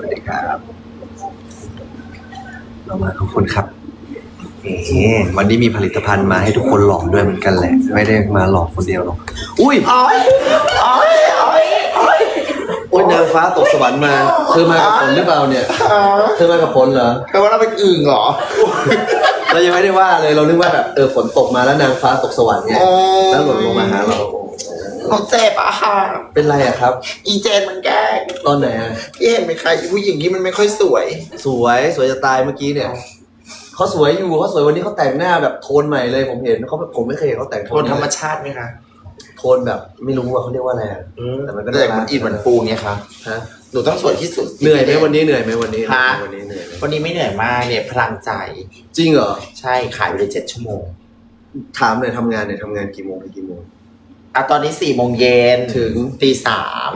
วัสดีครับเรามาทุกคนครับเอ๊ะวันนี้มีผลิตภัณฑ์มาให้ทุกคนหลอกด้วยเหมือนกันแหละ ไม่ได้มาหลอกคนเดียวหรอก อุ้ยอ้อยอ้อยอ้อยอ้อยโอ้ยนางฟ้าตกสวรรค์มา เธอมากับฝนหรือเปล่าเนี่ย เธอมากับฝนเหรอแปลว่าเราเป็นอึ่งเหรอ เรายังไม่ได้ว่าเลย เรานึกว่าแบบเออฝนตกมาแล้วนางฟ้าตกสวรรค์ไงอ๋อแล้วหล่นลงมาหาเรา เราเจ็บอะค่ะ เป็นไรอะครับ อีเจนมันแกล้งตอนไหนอะพี่เห็นไหมคะอีผู้หญิงที่มันไม่ค่อยสวย สวยสวยจะตายเมื่อกี้เนี่ยเขาสวยอยู่เขาสวยวันนี้เขาแต่งหน้าแบบโทนใหม่เลยผมเห็นเขาผมไม่เคยเห็นเขาแต่งโทโทนนธรรมชาติไหมคะโทนแบบไม่รู้ว่าเขาเรียกว่าอะไรอะแต่มันก็แต่น่ารัมันอินเหมือนปูเนี่ยค่ะฮะหนูต้องสวยที่สุด เหนื่อยไหมวันนี้เหนื่อยไหมวันนี้ฮะ วันนี้เหนื่อยไหมวันนี้ไม่เหนื่อยมากเนี่ยพลังใจ จริงเหรอใช่ขายไปเลยเจ็ดชั่วโมง ถามหน่อยทำงานเนี่ยทำงานกี่โมงถึงกี่โมง อะตอนนี้สี่โมงเย็นถึงตีสาม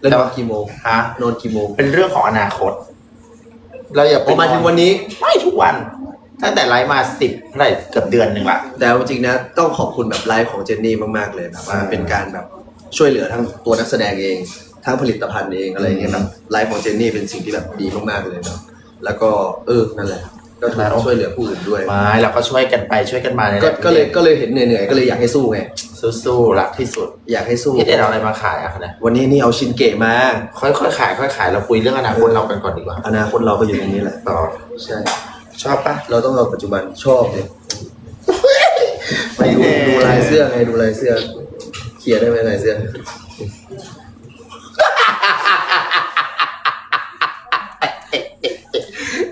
แล้วแต่นอว่านกี่โมงฮะนอนกี่โมง เป็นเรื่องของอนาคต เราอย่าไปออกมาถึงวันนี้ ไม่ทุกวัน ตั้งแต่ไลฟ์มาสิบเท่าไหร่เกือบเดือนหนึ่งละ แต่เอาจริงๆนะ ต้องขอบคุณแบบไลฟ์ของเจนนี่มากๆเลยแบบว่าอืมเป็นการแบบช่วยเหลือทั้งตัวนักแสดงเอง ทั้งผลิตภัณฑ์เองอะไรอย่างเงี้ยแบบไลฟ์ของเจนนี่เป็นสิ่งที่แบบดีมากๆเลยเนาะแล้วก็เออนั่นแหละก็ถือว่าช่วยเหลือผู้อื่นด้วย ไม่เราก็ช่วยกันไปช่วยกันมาเนี่ยก็ก็เลยก็เลยเห็นเหนื่อยๆก็เลยอยากให้สู้ไง สู้ๆรักที่สุดอยากให้สู้ พี่เด็ดเอาอะไรมาขายอะคะเนี่ยวันนี้นี่เอาชินเกะมา ค่อยๆขายค่อยๆขายเราคุยเรื่องอนาคตเรากันก่อนดีกว่าอนาคตเราก็อยู่ในนี้แหละต่อใช่ ชอบปะเราต้องเอาปัจจุบันชอบเลยไปดูดูลายเสื้อไงดูลายเสื้อเคลียร์ได้ไหมลายเสื้อ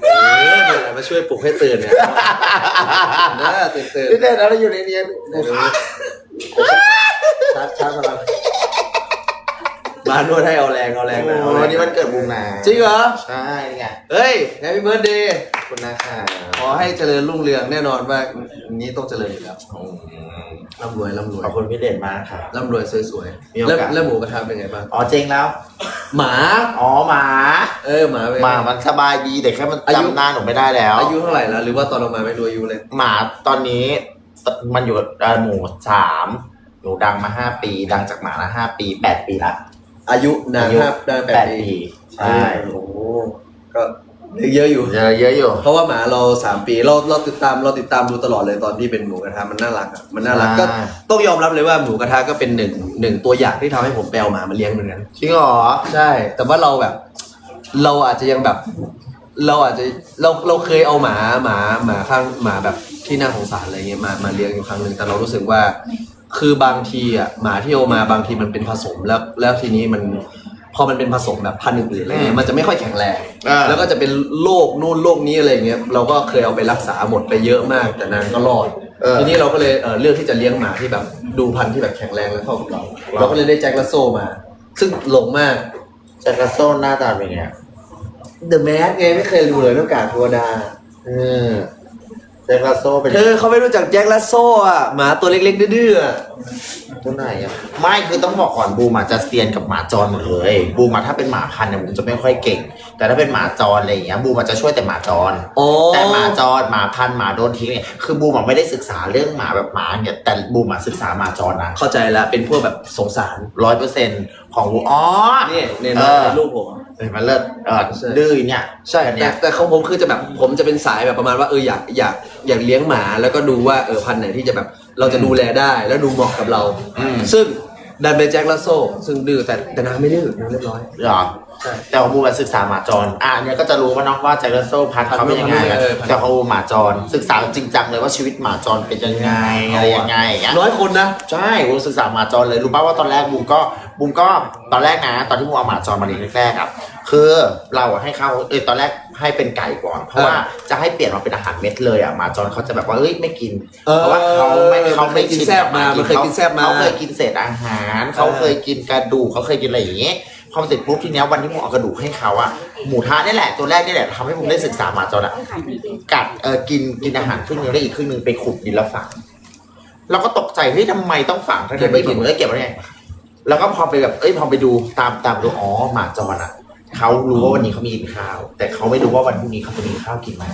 เออเดี๋ยวมาช่วยปลุกให้ตื่นเนี่ยนะตื่นตื่นพี่เด็ดเราอยู่ในนี้ ชาร์จชาร์จพลังมานวดให้เอาแรงเอาแรงนะเอาแรงวันนี้วันเกิดบูมนาจริงเหรอ ใช่ไงเฮ้ยแฮปปี้เบิร์ดเดย์ขอบคุณนะคะขอให้เจริญรุ่งเรืองแน่นอนว่านี้ต้องเจริญอยู่แล้วอืมร่ำรวยร่ำรวยขอบคุณพี่เด่นมากค่ะ ร่ำรวยสวยมีโอๆแล้วกาสแล้วหมูกระทะเป็นไงบ้างอ๋อเจ๊งแล้ว หมาอ๋อหมาเออหมาเป็นหมามันสบายดีแต่แค่มันอายุ จำหน้าหนูไม่ได้แล้ว อายุเท่าไหร่แล้วหรือว่าตอนเรามาไม่รู้อายุเลย หมาตอนนี้มันอยู่กับอ่าหมูสามห นูดังมาห้าปี ดังจากหมาละห้าปีแปดปีละ อายุนานอายุห้าได้แปแปดดปีปี ใช่โอ้โหก็เยอะอยู่ เยอะเยอะอยู่ เพราะว่าหมาเราสามปีเราเราติดตามเราติดตามดูตลอดเลยตอนที่เป็นหมูกระทะมันน่ารักอะมันน่ารักใช่ ก็ต้องยอมรับเลยว่าหมูกระทะก็เป็นหนึ่งหนึ่งตัวอย่างที่ทำให้ผมแปลหมามาเลี้ยงเหมือนกันจริงเหรอ ใช่ แต่ว่าเราแบบ เราอาจจะยังแบบ เราอาจจะเราเราเคยเอาหมาหมาหมาข้างหมาแบบที่น่าสงสารอะไรเงี้ยมามาเลี้ยงอยู่ครั้งหนึ่งแต่เรารู้สึกว่า คือบางทีอะหมาที่เอามาบางทีมันเป็นผสมแล้วแล้วทีนี้มันพอมันเป็นผสมแบบพันธุ์อื่นๆอะไรเงี้ยมันจะไม่ค่อยแข็งแรง อ่า แล้วก็จะเป็นโรคนู่นโรคนี้อะไรเงี้ยเราก็เคยเอาไปรักษาหมดไปเยอะมาก แต่นางก็รอดเออทีนี้เราก็เลยเออเลือกที่จะเลี้ยงหมาที่แบบดูพันธุ์ที่แบบแข็งแรงและเข้ากับเราเราก็เลยได้แจ็คลาโซมา ซึ่งหลงมากแจ็คกาโซนหน้าตาเป็นไง The Mask ไงไม่เคยดูเลยนอกจากเทวดาเออ แจ็คกาโซเป็นเธอเขาไม่รู้จักแจ็คลาโซอะหมาตัวเล็กๆดื้อๆอะตัวไหนอะไม่คือต้องบอกก่อนบูมอาจจะเซียนกับหมาจรหมดเลย บูมอะถ้าเป็นหมาพันธุ์เนี่ยบูมจะไม่ค่อยเก่งแต่ถ้าเป็นหมาจรอะไรอย่างเงี้ยบูมอาจจะช่วยแต่หมาจร โอ้แต่หมาจรหมาพันธุ์หมาโดนทิ้งเนี่ยคือบูมอะไม่ได้ศึกษาเรื่องหมาแบบหมาเนี่ยแต่บูมอะศึกษาหมาจรนะเข้าใจละเป็นพวกแบบสงสาร ร้อยเปอร์เซ็นต์ของบูอ๋อ นี่เนี่ยเอนะอลูกผม เห็นมันเลิศเออใช่ ดื้อเนี่ยใช่อันแต่เนี้ยแต่ของผมคือจะแบบผมจะเป็นสายแบบประมาณว่าเอออยากอยากอยากเลี้ยงหมาแล้วก็ดูว่าเออพันธุ์ไหนที่จะแบบเราจะดูแลได้แล้วดูเหมาะกับเราอืมซึ่งดันเป็นแจ็คลาโซซึ่งดื้อแต่แต่นางไม่ดื้อนางเรียบร้อย เหรอใช่ แต่ของบูมอะศึกษาหมาจรอะอันเนี้ยก็จะรู้ว่าน้องว่าแจ็คเกอร์โซพันธุ์เขาเป็นยังไงอะเออพันธุ์แต่ของบูมหมาจรศึกษาจริงจังเลยว่าชีวิตหมาจรเป็นยังไงอะไรยังไงอย่างเงี้ยน้อยคนนะ ใช่บูมศึกษาหมาจรเลยรู้ป่าว่าตอนแรกบูมก็บูมก็ตอนแรกนะ ตอนที่บูมเอาหมาจรมาเลี้ยงแรกๆอะคือเราอะให้เขาเออตอนแรกให้เป็นไก่ก่อนเพราะว่าจะให้เปลี่ยนมาเป็นอาหารเม็ดเลยอะหมาจรเขาจะแบบว่าเอ้ยไม่กินเออเพราะว่าเขาไม่มันเขาไม่เคยกินชิแซ่บมากับมันเคยกินแซ่บมา เขาเคยกินเศษอาหารเขาเคยกินกระดูกเขาเคยกินอะไรอย่างเงี้ย พอเสร็จปุ๊บทีเนี้ยวันที่ผมเอากระดูกให้เขาอะหมูทะนี่แหละตัวแรกนี่แหละทำให้ผมได้ศึกษาหมาจรอะกัดเออกินกินอาหารครึ่งนึงได้อีกครึ่งนึงไปขุดดินแล้วฝังเราก็ตกใจเฮ้ยทำไมต้องฝังทั้งที่ไม่กินเอ้ยเก็บไว้ไงแล้วก็พอไปแบบเอ้ยพอไปดูตามตามดูอ๋อหมาจรอะเขารู้ว่าวันนี้เขามีกินข้าว แต่เขาไม่รู้ว่าวันพรุ่งนี้เขาจะมีข้าวกินไหม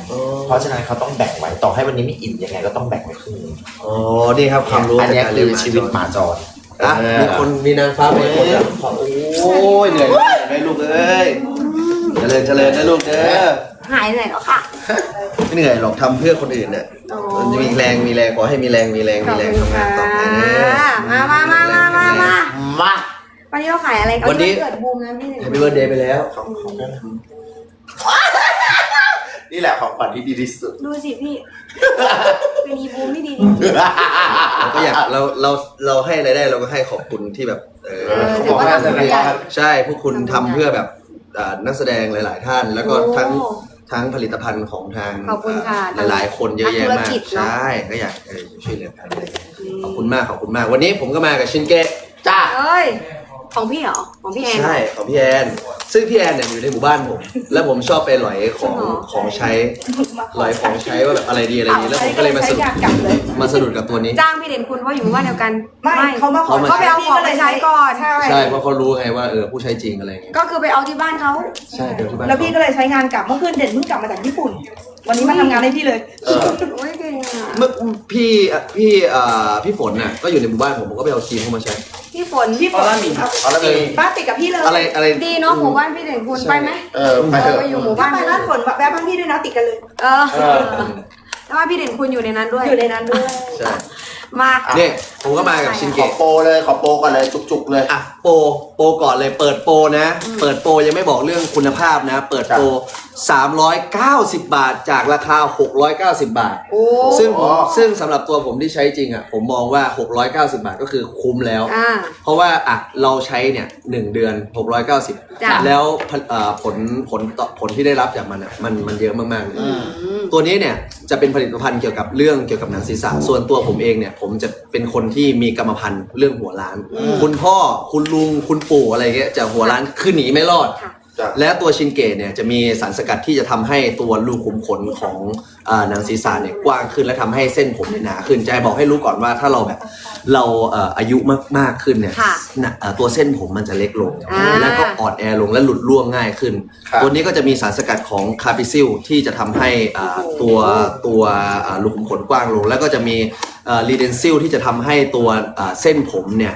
เพราะฉะนั้นเขาต้องแบ่งไว้ต่อให้วันนี้ไม่อิ่มยังไงก็ต้องแบ่งไว้ครึ่งนึงอ๋อนี่ครับความรู้อันเนี้ยจากการคืเลี้ยองหมาชีวิตหมาจร อะเออมีคนมีนางฟ้าไปคนแล้วโอ้ยเหนื่อยเหนื่อยไหมลูกเอ้ยเจริญเจริญนะลูกเด้อ หายเหนื่อยแล้วค่ะ ไม่เหนื่อยหรอกทำเพื่อคนอื่นเนี่ยโอ้มันจะมีแรงมีแรงขอให้มีแรงมีแรงขมีอบแรงคุณทำงาค่ะนต่อไปเด้อมามามามามามามา วันนี้เราขายอะไรกันวันนี้ เกิดบูมนะพี่หนึ่ง แฮปปี้เบิร์ดเดย์ไปแล้ว ของของ นี่แหละของขวัญที่ดีที่สุด ดูสิพี่ เป็นอีบูมที่ดีเราก็อยากเราเราเราให้อะไรได้เราก็ให้ขอบคุณที่แบบเออเออถือว่าทำบุญใหญ่ใช่พวกคุณทำเพื่อแบบอ่านักแสดงหลาย ๆ ท่าน แล้วก็ทั้งโอ้ทั้งผลิตภัณฑ์ของทางขอบคุณค่ะอ่าหลายๆ คนเยอะแยะนักธุรมากกิจเนอะ ใช่ก็อยากเออช่วยเหลือกันเลยขอบคุณมากขอบคุณมากวันนี้ผมก็มากับชินเกะจ้าเอ้ย ของพี่เหรอ ของพี่แอนเหรอใช่ของพี่แอน ซึ่งพี่แอนเนี่ยอยู่ในหมู่บ้านผม แล้วผมชอบไปหลอยของจริงเหรอของใช้หลอยของใช้ว่าแบบอะไรดีอะไรดีแล้วผมก็เลยมาสะดุดอยากกลับเลยมาสะดุดกับตัวนี้ จ้างพี่เด่นคุณว่าอยู่หมู่บ้านเดียวกันไม่เขามาขอเขาไปเอาของไปใช้ก่อนใช่ใช่เพราะเขารู้ไงว่าเออผู้ใช้จริงอะไรเงี้ยก็คือไปเอาที่บ้านเขาใช่เดี๋ยวที่บ้านแล้วพี่ก็เลยใช้งานกลับเมื่อคืนเด่นเพิ่งกลับมาจากญี่ปุ่น วันนี้มาทำงานให้พี่เลยเออโอ้ยเก่งอะเมื่อพี่อะพี่เอ่อพี่ฝนน่ะก็อยู่ในหมู่บ้านผมผมก็ไปเอาครีมเข้ามาใช้ พี่ฝนพี่ฝนเอาแล้วมีบ้านติดกับพี่เลยอะไรอะไร ดีเนาะหมู่บ้านพี่เด่นคุณไปไหมเออไปเถเอออะ ไปอยู่หมู่บ้าบ้านนไปบ้านฝนแวะบ้านพี่ด้วยนะติดกันเลย เออเออ แล้วว่าพี่เด่นคุณอยู่ในนั้นด้วยอยู่ในนั้นด้วย ใช่ มา เนี่ยผมก็มากับชินขอเกะโปรเลยขอโปรก่อนเลยจุกๆเลย อะโปรโปรก่อนเลยเปิดโปรนะเปิดโปรยังไม่บอกเรื่องคุณภาพนะ เปิดโปร390 บาทจากราคา 690 บาท โอ้ ซึ่งผมซึ่งสำหรับตัวผมที่ใช้จริงอะผมมองว่า 690 บาทก็คือคุ้มแล้ว อ่า เพราะว่าอะเราใช้เนี่ยหนึ่งเดือน จ้ะ 690 แล้วผลเอ่อผลผลต่อผลที่ได้รับจากมันอะมันมันเยอะมากๆเลย อืมอืมตัวนี้เนี่ยจะเป็นผลิตภัณฑ์เกี่ยวกับเรื่องเกี่ยวกับหนังศีรษะ ส่วนตัวผมเองเนี่ยผมจะเป็นคนที่มีกรรมพันธุ์เรื่องหัวล้านอืมคุณพ่อคุณลุงคุณปู่อะไรเงี้ยจะหัวล้านคือหนีไม่รอด ค่ะจ้ะ และตัวชินเกตเนี่ยจะมีสารสกัดที่จะทำให้ตัวรูขุมขนของเอ่อหนังศีรษะเนี่ยกว้างขึ้นและทำให้เส้นผมเนี่ยหนาขึ้นจะบอกให้รู้ก่อนว่าถ้าเราแบบเราเอ่ออายุมากมากขึ้นเนี่ยค่ะหนาเอ่อตัวเส้นผมมันจะเล็กลงอ่าแล้วก็อ่อนแอลงและหลุดร่วงง่ายขึ้นครับตัวนี้ก็จะมีสารสกัดของคาปิซิลที่จะทำให้อ่าตัวตัวอ่ารูขุมขนกว้างลง แล้วก็จะมีลีเดนซิลที่จะทำให้ตัวอ่าเส้นผมเนี่ย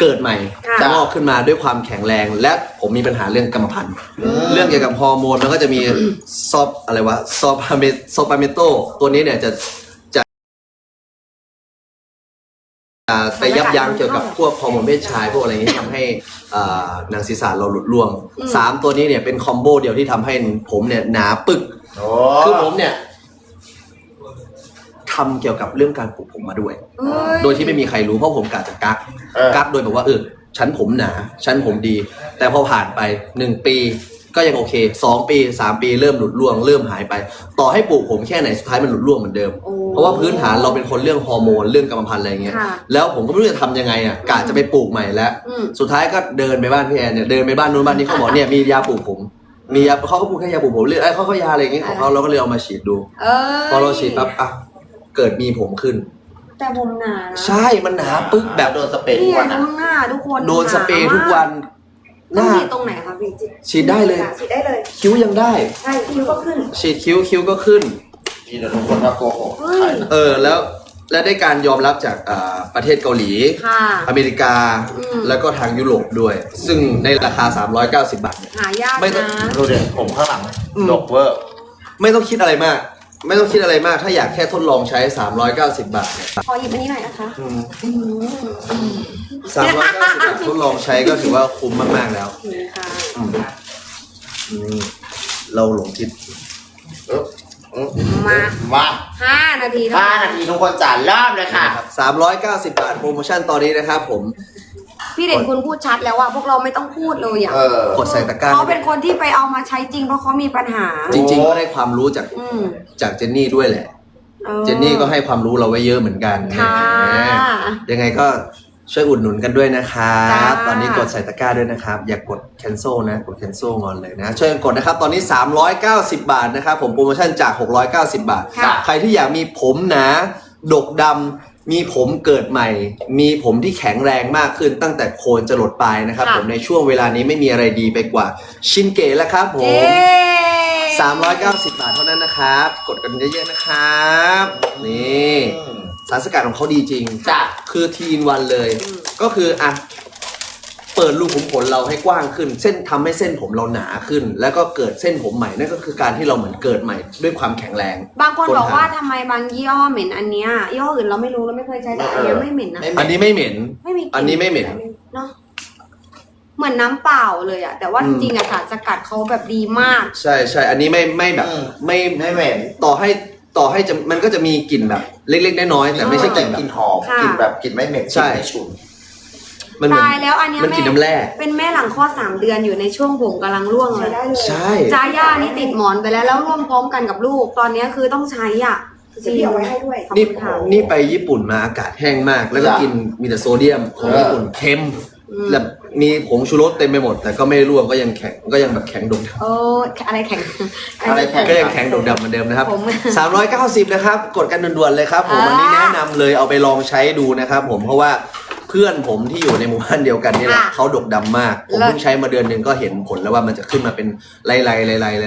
เกิดใหม่ค่ะ งอกขึ้นมาด้วยความแข็งแรง และผมมีปัญหาเรื่องกรรมพันธุ์อืมเรื่องเกี่ยวกับฮอร์โมนมันก็จะมีซอปอะไรวะซอปาเมซอปาเมโตตัวนี้เนี่ยจะจะจะไปยับยั้งเกี่ยวกับพวกฮอร์โมนเพศชายพวกอะไรอย่างนี้ทำให้อ่านางศีรษะเราหลุดร่วงอืมสามตัวนี้เนี่ยเป็นคอมโบเดียวที่ทำให้ผมเนี่ยหนาปึกโอ้คือผมเนี่ย ทำเกี่ยวกับเรื่องการปลูกผมมาด้วย เอ้ย โดยที่ไม่มีใครรู้เพราะผมกะจะกักเออ กักโดยแบบว่าเออฉันผมหนาฉันผมดี แต่พอผ่านไปหนึ่งปีก็ยังโอเคสองปีสามปีเริ่มหลุดร่วง เริ่มหายไป ต่อให้ปลูกผมแค่ไหนสุดท้ายมันหลุดร่วงเหมือนเดิม โอ้เพราะว่าพื้นฐานเราเป็นคนเรื่องฮอร์โมนเรื่องกรรมพันธุ์อะไรเงี้ยค่ะ แล้วผมก็ไม่รู้จะทำยังไงอะกะจะไปปลูกใหม่แล้ว อืม สุดท้ายก็เดินไปบ้านพี่แอนเนี่ยเดินไปบ้านนู้นบ้านนี้เขาบอกเนี่ยมียาปลูกผม มียาเขาก็พูดแค่ยาปลูกผมเรื่อยเอ้ยเขาก็ยาอะไรอย่างเงี้ยของเขาเราก็เลยเอามาฉีดดู เอ้ยพอเราฉีดปั๊บอะ เกิดมีผมขึ้น แต่ผมหนานะใช่มันหนาปึ๊กแบแบบบโดนสเปรย์ทุนี่กไงวันนะข้างหน้าทุกคนโดนสเปรย์ทุกวันหต้องน้า ฉีดตรงไหนคะพี่ฉีดได้เลย ฉีดได้เลย คิ้วยังได้ ใช่คิ้วก็ขึ้น ฉีดคิ้วคิ้วก็ขึ้นนี่เดี๋ยวทุกคนว่าโกหกเฮ้ยขายนะเออแล้วและได้การยอมรับจากอ่าประเทศเกาหลี ค่ะ อเมริกาอืม แล้วก็ทางยุโรปด้วย ซึ่งในราคา 390 บาทเนี่ย หายากไม่ต้องนะดูเดี๋ยวผมข้างหลังอืม ดกเวอร์ไม่ต้องคิดอะไรมาก ไม่ต้องคิดอะไรมากถ้าอยากแค่ทดลองใช้ 390 บาทเนี่ยขอหยิบอันนี้หน่อยนะคะ 390 บาททดลองใช้ก็ถือว่าคุ้มมาก ๆ แล้วนี่ค่ะอืมอืมเราหลงทิศเออเออมามาห้านาทีเท่าห้านั้น นาทีทุกคนจ่ายเริ่มเลยค่ะ390 บาทโปรโมชั่นตอนนี้นะครับผม พี่เด่นคุณพูดชัดแล้วว่าพวกเราไม่ต้องพูดเลยอะเออ กดใส่ตะกร้าเขาเป็นคนที่ไปเอามาใช้จริงเพราะเขามีปัญหา จริง ๆ ก็ได้ความรู้จากอืมจากเจนนี่ด้วยแหละ ออ เจนนี่ก็ให้ความรู้เราไว้เยอะเหมือนกันค่ะแหมยังไงก็ช่วยอุดหนุนกันด้วยนะครับ จ้า ตอนนี้กดใส่ตะกร้าด้วยนะครับ อย่ากด cancel นะ กด cancel งอนเลยนะ ช่วยกันกดนะครับ ตอนนี้ 390 บาทนะครับ ผมโปรโมชั่นจาก 690 บาท ค่ะ ใครที่อยากมีผมหนา ดกดำ มีผมเกิดใหม่ มีผมที่แข็งแรงมากขึ้นตั้งแต่โคนจรดปลายนะครับผมในช่วงเวลานี้ไม่มีอะไรดีไปกว่า ชินเกะแล้วครับผเย้ม 390 บาทเท่านั้นนะครับ กดกันเยอะๆนะครับ นี่ สารสกัดของเขาดีจริง จ้ะ คือทีนวันเลย ก็คืออะเเปิดรูขุมขนเราให้กว้างขึ้น เส้นทำให้เส้นผมเราหนาขึ้น แล้วก็เกิดเส้นผมใหม่นั่นก็คือการที่เราเหมือนเกิดใหม่ด้วยความแข็งแรง บางคนคนบอกว่าหาทำไมบางยี่ห้อเหม็นอันเนี้ยยี่ห้ออื่นเราไม่รู้เราไม่เคยใช้แต่อันเนี้ยไม่เหม็นนะ อันนี้ไม่เหม็น ไม่มีกลิ่อันนี้ไม่เหม็น เนาะเหมือนน้ำเปล่าเลยอะแต่ว่าอืจม ริงๆอะสารสกัดเขาแบบดีมาก ใช่ใช่อันนี้ไม่ไม่แบบ อืม ไม่ไม่เหม็นต่อให้ต่อให้จะมันก็จะมีกลิ่นแบบ เล็กๆน้อยๆแต่ไม่ใช่กแต่ลิ่นแบบ กลิ่นหอมค่ะ กลิ่นแบบกลิ่นไม่เหม็นใช่กลิ่นไม่ฉุน มันเหมือนตายแล้วอันเนี้ยมันกลิ่นแม่น้ำแร่ เป็นแม่หลังคลอดสามเดือนอยู่ในช่วงผมกำลังร่วงเลใช้ยได้เลยใช่ จ้าย่านี่ติดหมอนไปแล้วแล้วร่วงพร้อมกันกับลูก ตอนเนี้ยคือต้องใช้อะจะพี่เอาไว้ให้ด้วย ขอบนี่คุณค่ะ นี่ไปญี่ปุ่นมาอากาศแห้งมาก แล้วก็จ้ะกินมีแต่โซเดียมของเออ ญี่ปุ่นเค็มอืม แบบมีผงชูรสเต็มไปหมด แต่ก็ไม่ร่วงก็ยังแข็งก็ยังแบบแข็งโดดโอ้อะไรแข็ง อะไรแข็งก็ยังแข็งโดดดำเหมือนเดิมนะครับ ผม 390 นะครับ กดกันด่วนๆเลยครับผมอ่าวันนี้แนะนำเลยเอาไปลองใช้ดูนะครับผมเพราะว่า เพื่อนผมที่อยู่ในหมู่บ้านเดียวกันนี่แหละค่ะเขาดกดำมาก ผมเลิศเพิ่งใช้มาเดือนหนึ่งก็เห็นผลแล้วว่ามันจะขึ้นมาเป็นไล่ๆไล่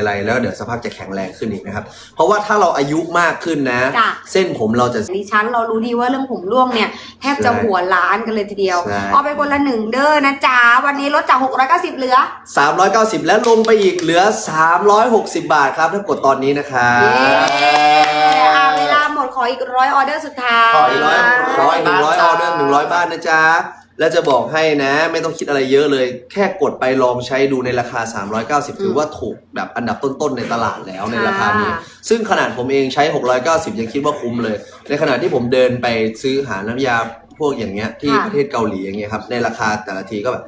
ๆไล่ๆแล้วเดี๋ยวสภาพจะแข็งแรงขึ้นอีกนะครับ เพราะว่าถ้าเราอายุมากขึ้นนะ จ้ะ เส้นผมเราจะ ดิฉันเรารู้ดีว่าเรื่องผมร่วงเนี่ย แทบจะใช่หัวล้านกันเลยทีเดียว ใช่ เอาไปคนละหนึ่งเด้อนะจ๊ะ วันนี้ลดจาก 690 เหลือ 390 แล้วลงไปอีกเหลือ 360 บาทครับ ถ้ากดตอนนี้นะครับ เย้อะเวลาหม ดขออีกร้อยออเดอร์สุดท้าย ขออีกร้อย ขออีกหนึ่งร้อยออเดอร์หนึ่งร้อยบ้านนะจ๊ะ แล้วจะบอกให้นะ ไม่ต้องคิดอะไรเยอะเลย แค่กดไปลองใช้ดูในราคา 390 ถือว่าถูกแบบอันดับต้นๆในตลาดแล้วในราคานี้ค่ะซึ่งขนาดผมเองใช้ 690 ยังคิดว่าคุ้มเลย ในขณะที่ผมเดินไปซื้อหาน้ำยาพวกอย่างเงี้ยที่ค่ะประเทศเกาหลีอย่างเงี้ยครับในราคาแต่ละทีก็แบบ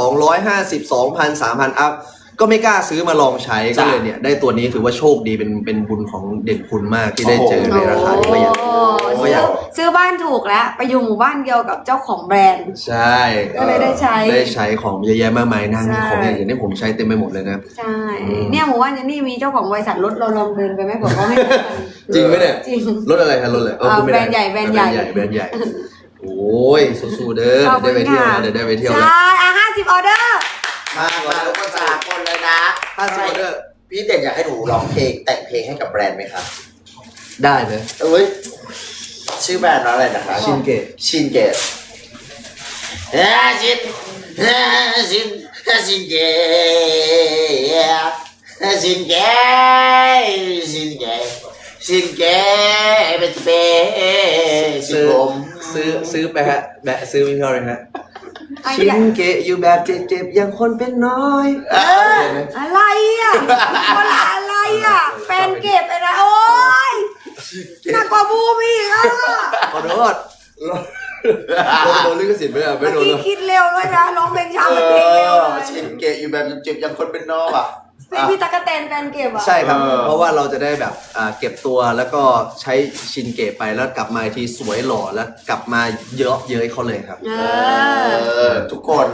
1,250 2,000 3,000อัพ ก็ไม่กล้าซื้อมาลองใช้ก็จ้ะเลยเนี่ยได้ตัวนี้ถือว่าโชคดีเป็นเป็นบุญของเด่นคุณมากที่ได้เจอในราคาที่ประหยัด โอ้ประหยัซื้อดซื้อบ้านถูกแล้ว ไปอยู่หมู่บ้านเดียวกับเจ้าของแบรนด์ ใช่ก็เลยได้ใช้ได้ใช้ของเยอะแยะมากมายนางมีใช่ของอย่างอื่นให้ผมใช้เต็มไปหมดเลยนะ ใช่อืมเนี่ยหมู่บ้านเจนนี่มีเจ้าของบริษัทรถเราลองเดินไปไหมผมก็ให้จริงไหมเนี่ยจริงรถอะไรครับรถอะไรเออเอ่อพูดไม่ได้แบรนด์ใหญ่แบรนด์ใหญ่แบรนด์ใหญ่โอ้ยสู้ๆเด้อขอบเดี๋ยวได้คุไปณเที่ยวค่ะนะเดี๋ยวได้ไปเที่ยวนะ ใช่อะห้าสิบออเดอร์ มามาทุกคนสากคนเลยนะห้าสิบออเดอร์พี่เด่นอยากให้หนูร้องเพลงแต่งเพลงให้กับแบรนด์ไหมคะได้เลยเอ้ยชื่อแบรนด์ว่าอะไรนะคะชินเกตชินเกตเฮ้ยชินเฮ้ยชินเฮ้ยชินเกตเฮ้ยชินเกตชินเกตชินเกตเป็นสเปซชินซื้อผมซื้อซื้อไปฮะแบะซื้อไม่เท่าเลยฮะไอ้ ชิเนี่ยนเกตอยู่แบบเจ็บๆอย่างคนเป็นน้อยเอ้ยอะไรอะคนละอะไรอะแฟนเก็บไปนะโอ๊ยหนักกว่าบูมอีกอะขอโทษโดนโดนลิขสิทธิ์ไหมอะไม่เมื่อโดนกี้นะคิดเร็วด้วยนะร้องเพลงช้าเอเหมือนเพลงเร็วอเลย ชินเกตอยู่แบบเจ็บๆอย่างคนเป็นน้องอะ เป็นพี่ตะกะแตนแฟนเก็บอะใช่ครับ เออ เพราะว่าเราจะได้แบบอ่าเก็บตัวแล้วก็ใช้ชินเกตไปแล้วกลับมาอีกทีสวยหล่อแล้วกลับมาเยอะเย้ยเขาเลยครับ เอเอออทุกคน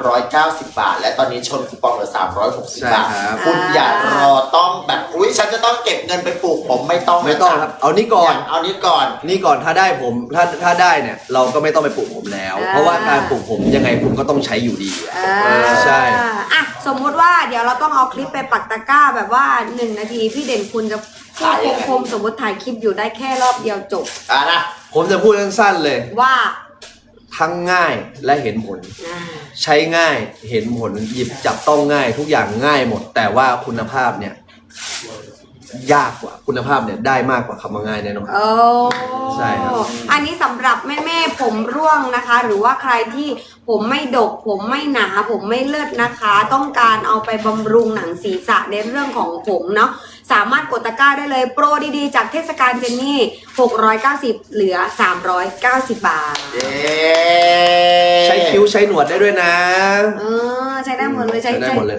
390 บาท และตอนนี้ชนคูปองเหลือ 360 ใช่บาท ครับ คุณอย่ารอต้องแบบอุ้ยฉันจะต้องเก็บเงินไปปลูกผมไม่ต้องไม่ต้องครับ เอานี่ก่อนเอานี้ก่อน นี่ก่อนถ้าได้ผมถ้าถ้าได้เนี่ยเราก็ไม่ต้องไปปลูกผมแล้ว อ่า เพราะว่าการปลูกผมยังไงคุณก็ต้องใช้อยู่ดีอะเออใช่ อะสมมุติว่าเดี๋ยวเราต้องเอาคลิปไปปักตะกร้าแบบว่าหนึ่งนาทีพี่เด่นคุณจะพูดคมๆสมมติถ่ายคลิปอยู่ได้แค่รอบเดียวจบ อะนะผมจะพูดสั้นๆเลย ว่าทั้งง่ายและเห็นผล อ่าใช้ง่ายเห็นผลหยิบจับต้องง่าย ทุกอย่างง่ายหมด แต่ว่าคุณภาพเนี่ย ยากกว่าคุณภาพเนี่ยได้มากกว่าคำว่าง่ายแน่นอน โอ้ใช่ครับ อันนี้สำหรับแม่ๆผมร่วงนะคะ หรือว่าใครที่ผมไม่ดก ผมไม่หนา ผมไม่เลิศนะคะ ต้องการเอาไปบำรุงหนังศีรษะในเรื่องของผมเนาะ สามารถกดตะกร้าได้เลยโปรดีๆ จากเทศกาลเจนนี่ 690 เหลือ 390 บาทเย้ใช้คิ้วใช้หนวดได้ด้วยนะ เออ ใช้ได้หมดเลยใช้ใช้ได้หมดเลย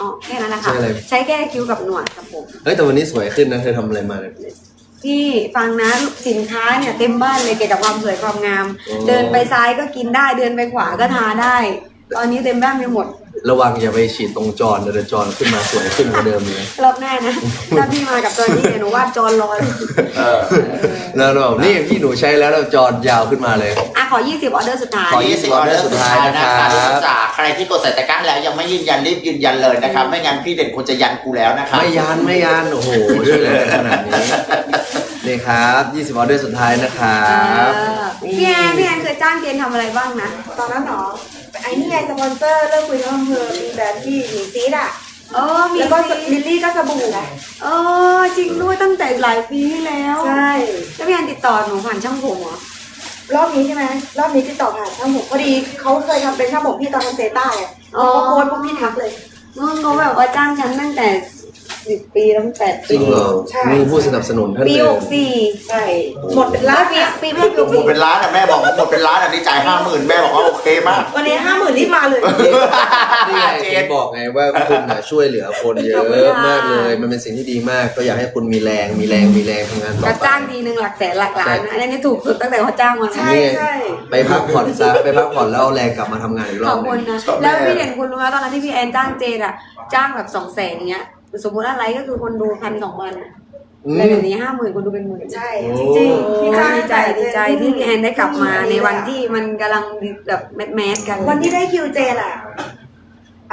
อ๋อแค่นั้นแหละใช่ค่ะเลย ใช้แค่คิ้วกับหนวดครับผม เฮ้ยแต่วันนี้สวยขึ้นนะเธอทำอะไรมาเนี่ย พี่ฟังนะสินค้าเนี่ยเต็มบ้านเลยเกี่ยวกับความสวยความงาม โอ้ เดินไปซ้ายก็กินได้เดินไปขวาก็ทาได้ ตอนนี้เต็มบ้านไปหมดระวังอย่าไปฉีดตรงจรเดี๋ยวจรขึ้นมาสวยขึ้นกว่าเดิมเลย รอบหน้านะ ถ้าพี่มากับตัวนี้เนี่ยหนูวาดจอนลอยเออ แล้วเราแบบนี่พี่หนูใช้แล้วแล้วจรยาวขึ้นมาเลย อะขอ 20 ออเดอร์สุดท้าย ขอ 20 ออเดอร์สุดท้ายนะครับทุกคนจ๋าใครที่กดใส่ตะกร้าแล้วยังไม่ยืนยันรีบยืนยันเลยนะครับ ไม่งั้นพี่เด่นควรจะยันกูแล้วนะครับ ไม่ยันไม่ยันโอ้โหด้วยเลยขนาดนี้นี่ครับ 20 ออเดอร์สุดท้ายนะครับเออพี่แอนพี่แอนเคยจ้างเกณฑ์ทำอะไรบ้างนะ ตอนนั้นเหรอไปไอ้นี่ไงสปอนเซอร์เลิกคุยทั้งอำเภอมีแบรนด์ที่หนีซีดอะ เออมีแล้วก็สิลิลลี่ก็สบู่เออจริงด้วยตั้งแต่หลายปีที่แล้วใช่ แล้วพี่แอนติดต่อหนูผ่านช่างผมเหรอ รอบนี้ใช่ไหมรอบนี้ติดต่อผ่านช่างผมพอดีเขาเคยทำเป็นช่างผมพี่ตอนทำเซต้าเนี่ยอ๋อ เขาโพสต์พวกพี่ทักเลย มึงเขาแบบว่าจ้างฉันตั้งแต่ สิบปีตั้งแต่จริงเหรอใช่ มีผู้สนับสนุนท่านปีเลยหกสี่ใช่หมดเป็นล้านปีเนี่ยปีแม่ปีหกหมสี่ดเป็นล้านอะแม่บอกหมดเป็นล้านอะนี่จ่ายห้าหมื่นแม่บอกว่าโอเคมาก วันนี้ห้าหมื่นรีบมาเลย นี่ไงผมบอกไงว่าคุณน่ะช่วยเหลือคนเยอะมากเลย มันเป็นสิ่งที่ดีมาก ก็อยากให้คุณมีแรงมีแรงมีแรงทำงานต่อจะไป จ้างทีหนึ่งหลักแสนหลักล้านนะอันนี้ถูกสุดตั้งแต่เขาจ้างมาใช่ นี่ไงใช่ ไปพักผ่อนซะไปพักผ่อนแล้วเอาแรงกลับมาทำงานอีกรขออบบหคุนึณงนะ แล้วพี่เด่นคุณรู้ไหมตอนนั้นที่พี่แอนจ้างเจนอะจ้างแบบสองแสนเงี้ย สมมติอะไรก็คือคนดูพันสองพันอืมแล้วเดี๋ยวนี้ห้าหมื่นคนดูเป็นหมื่นใช่โอ้จริงๆพี่ดีจ้างใจดีใจที่พี่แอนได้กลับมาในวันที่มันกำลังแบบแมสแมสกัน วันที่ได้คิวเจนอะ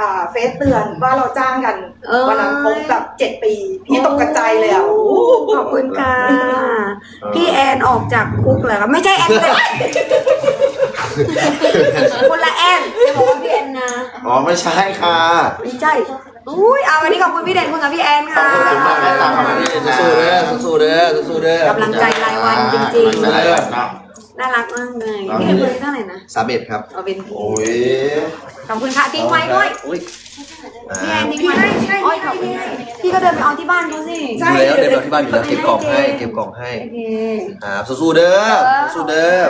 อ่าเฟซเตือนว่าเราจ้างกัน เออวันนั้นครบแบบเจ็ดปี พี่ตกกระจายเลยอะโอ้โหขอบคุณค่ะ พี่แอนออกจากคุกเหรอคะไม่ใช่แอนเลยคนละแอนจะบอกว่าพี่แอนนะอ๋อไม่ใช่ค่ะ ไม่ใช่ อุ้ยเอาวันนี้ขอบคุณพี่เด่นคุณกับพี่แอนขอบค่ะคุณมากเลยค่ะขอบคุณที่นะสู้ๆเด้อสู้ๆเด้อสู้ๆเด้อกำลังใจรายวันจริงกำลัใจรายวันเนาะๆน่ารักมากเลยพี่เด่นคนนี้เท่าไหร่นะสามเอ็ดครับเอาเป็นโอ้ยขอบคุณค่ะทิ้งไว้ด้วยอุ้ยพี่แอนทิ้งไว้โอ้ยขอบคุณค่ะพี่ก็เดินไปเอาที่บ้านเขาสิใช่อยู่แล้วเดี๋ยวเราที่บ้านอยู่แล้วเก็บกล่องให้เก็บกล่องให้โอเคอ่าสู้ๆเด้อสู้ๆเด้อ